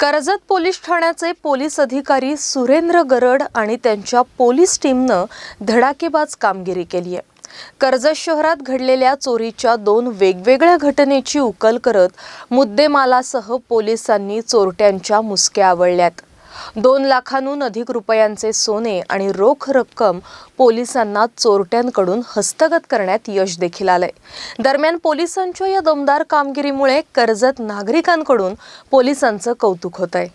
Karjat police ठाण्याचे police अधिकारी सुरेंद्र गरड आणि त्यांच्या पोलीस टीमनं धडाकेबाज कामगिरी केली आहे. कर्जत शहरात घडलेल्या चोरीच्या दोन वेगवेगळ्या घटनेची उकल करत मुद्देमालासह पोलिसांनी चोरट्यांच्या मुसक्या आवळल्यात. दोन लाखांहून अधिक रुपयांचे सोने आणि रोख रक्कम पोलिसांना चोरट्यांकडून हस्तगत करण्यात यश देखील आलंय. दरम्यान पोलिसांच्या या दमदार कामगिरीमुळे कर्जत नागरिकांकडून पोलिसांचं कौतुक होत आहे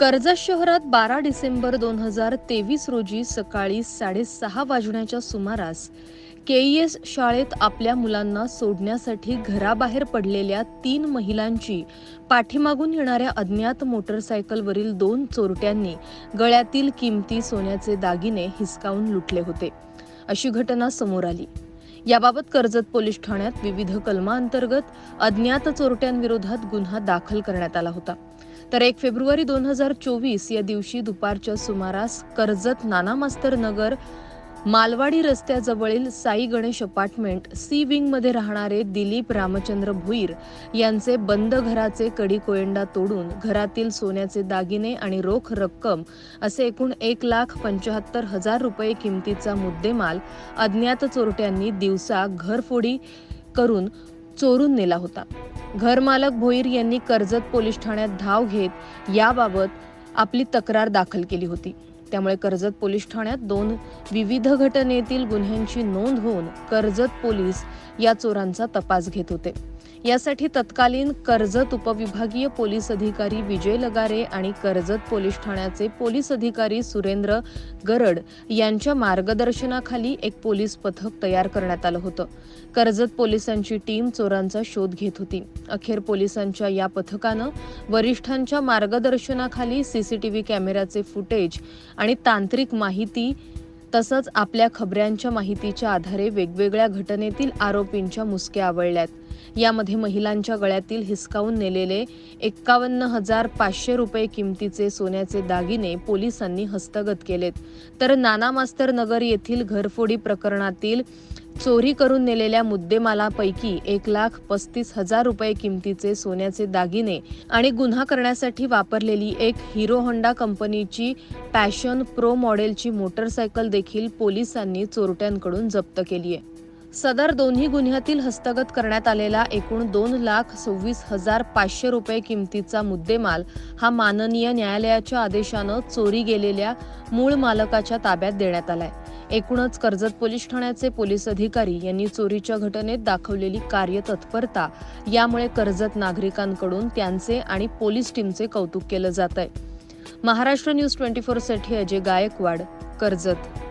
कर्जत शहरात बारा डिसेंबर दोन हजार तेवीस रोजी सकाळी साडेसहा वाजण्याच्या सुमारास केईएस शाळेत आपल्या मुलांना सोडण्यासाठी घराबाहेर पडलेल्या तीन महिलांची पाठीमागून येणाऱ्या अज्ञात मोटरसायकलवरील दोन चोरट्यांनी गळ्यातील किमती सोन्याचे दागिने हिसकावून लुटले होते. अशी घटना समोर आली. याबाबत कर्जत पोलीस ठाण्यात विविध कलमांतर्गत अज्ञात चोरट्यांविरोधात गुन्हा दाखल करण्यात आला होता. तर एक फेब्रुवारी दोन हजार चोवीस या दिवशी दुपारच्या सुमारास कर्जत नाना मास्तर नगर मालवाडी रस्त्याजवळील साई गणेश अपार्टमेंट सी विंगमध्ये राहणारे दिलीप रामचंद्र भुईर यांचे बंद घराचे कडी कोयंडा तोडून घरातील सोन्याचे दागिने आणि रोख रक्कम असे एकूण एक लाख पंचाहत्तर हजार रुपये किमतीचा मुद्देमाल अज्ञात चोरट्यांनी दिवसा घरफोडी करून चोरून नेला होता. घरमालक भोईर यांनी कर्जत पोलीस ठाण्यात धाव घेत याबाबत आपली तक्रार दाखल केली होती. त्यामुळे कर्जत पोलीस ठाण्यात दोन विविध घटनेतील गुन्ह्यांची नोंद होऊन कर्जत पोलीस या चोरांचा तपास घेत होते. यासाठी तत्कालीन कर्जत उपविभागीय पोलीस अधिकारी विजय लगारे आणि कर्जत पोलीस ठाण्याचे पोलीस अधिकारी सुरेंद्र गरड यांच्या मार्गदर्शनाखाली एक पोलीस पथक तयार करण्यात आलं होतं. कर्जत पोलिसांची टीम चोरांचा शोध घेत होती. अखेर पोलिसांच्या या पथकानं वरिष्ठांच्या मार्गदर्शनाखाली सीसीटीव्ही कॅमेऱ्याचे फुटेज आणि तांत्रिक माहिती तसंच आपल्या खबऱ्यांच्या माहितीच्या आधारे वेगवेगळ्या घटनेतील आरोपींच्या मुसक्या आवळल्यात. यामध्ये महिलांच्या गळ्यातील हिसकावून नेलेले एक्कावन्न हजार पाचशे रुपये किमतीचे सोन्याचे दागिने पोलिसांनी हस्तगत केलेत. तर नाना मास्तर नगर येथील घरफोडी प्रकरणातील चोरी करून नेलेल्या मुद्देमालापैकी एक लाख पस्तीस हजार रुपये किमतीचे सोन्याचे दागिने आणि गुन्हा करण्यासाठी वापरलेली एक हिरो होंडा कंपनीची पॅशन प्रो मॉडेलची मोटरसायकल देखील पोलिसांनी चोरट्यांकडून जप्त केली आहे सदर दोन्ही गुन्ह्यातील हस्तगत करण्यात आलेला एकूण दोन लाख सव्वीस हजार पाचशे रुपये किमतीचा मुद्देमाल हा माननीय न्यायालयाच्या आदेशानं चोरी गेलेल्या मूळ मालकाच्या ताब्यात देण्यात आलाय. एकूणच कर्जत पोलीस ठाण्याचे पोलीस अधिकारी यांनी चोरीच्या घटनेत दाखवलेली कार्यतत्परता यामुळे कर्जत नागरिकांकडून त्यांचे आणि पोलीस टीमचे कौतुक केलं जात आहे महाराष्ट्र न्यूज ट्वेंटी फोरसाठी अजय गायकवाड कर्जत.